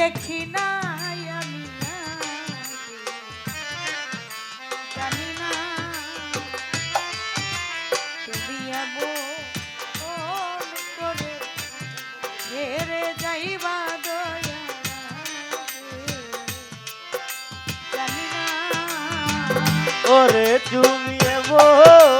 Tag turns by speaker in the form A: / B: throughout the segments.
A: দেখি না
B: আমি
A: জানি না। তুমি
B: আবো করে ঘেরে যাইবা ওরে
A: তুমি
B: এমন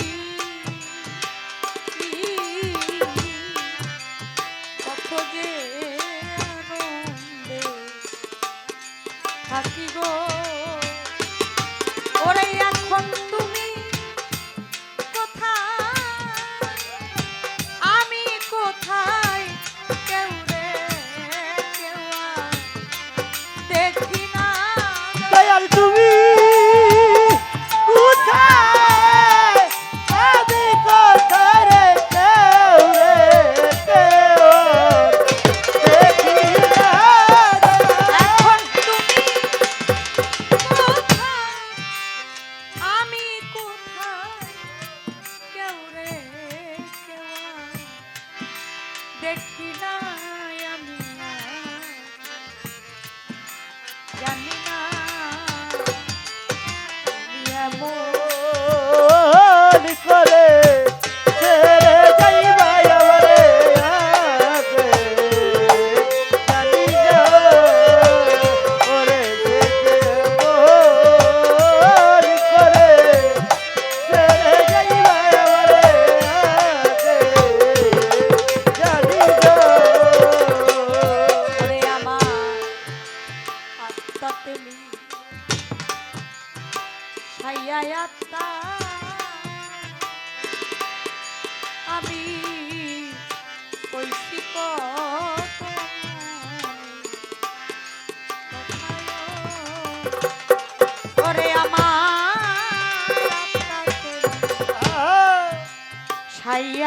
B: করে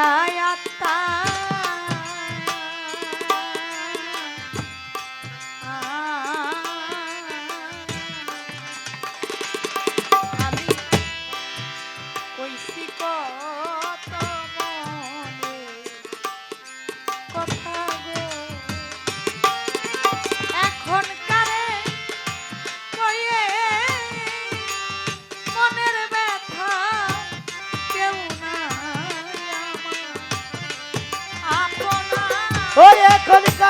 A: ছায়া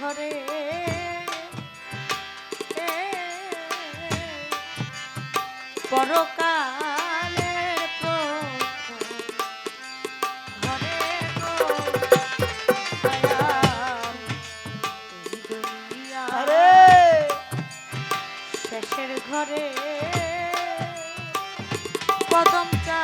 A: ঘরে। পরকালের ঘরে শেষের ঘরে। কদম চা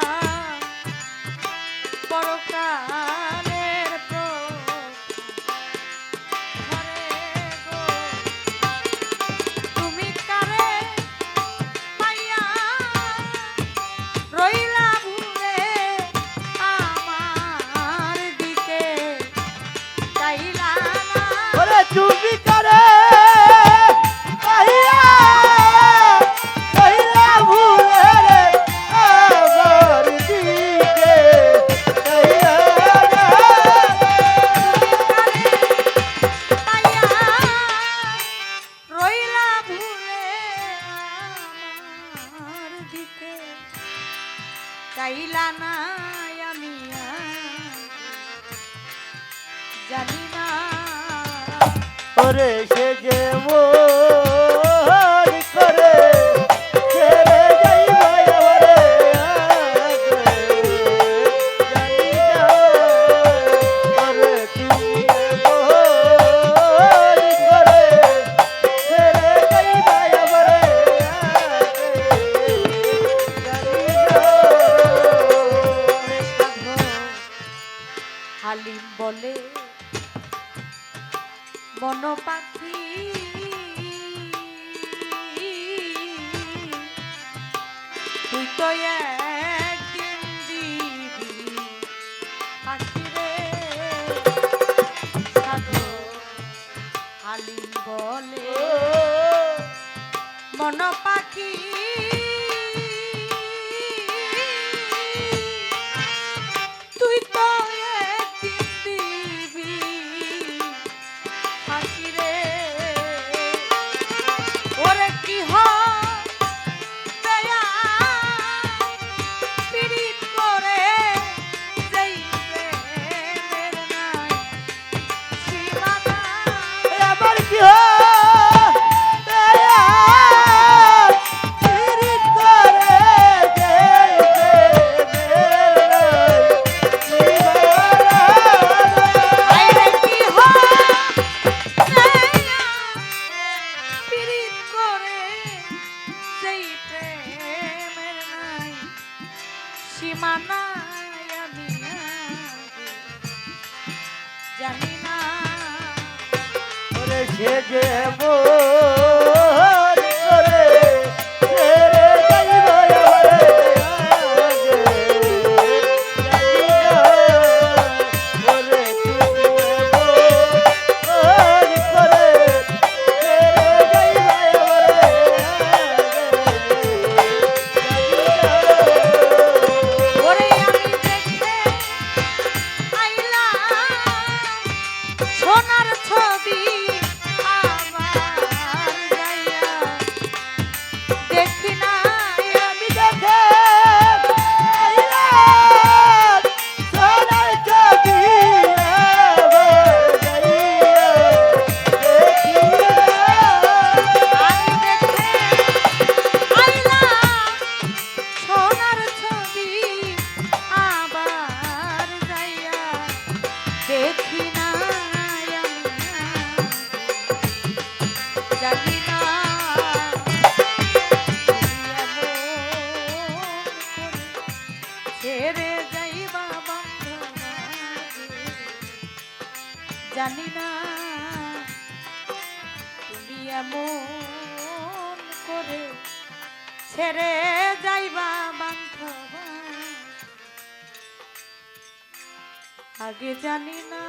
A: করে
B: সে যে
A: মো তো একদিন দিবি হাসি রে হালিম বলে মনপা ছেড়ে যাইবা বান্ধব। আগে জানি না।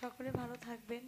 A: সকলে ভালো থাকবেন।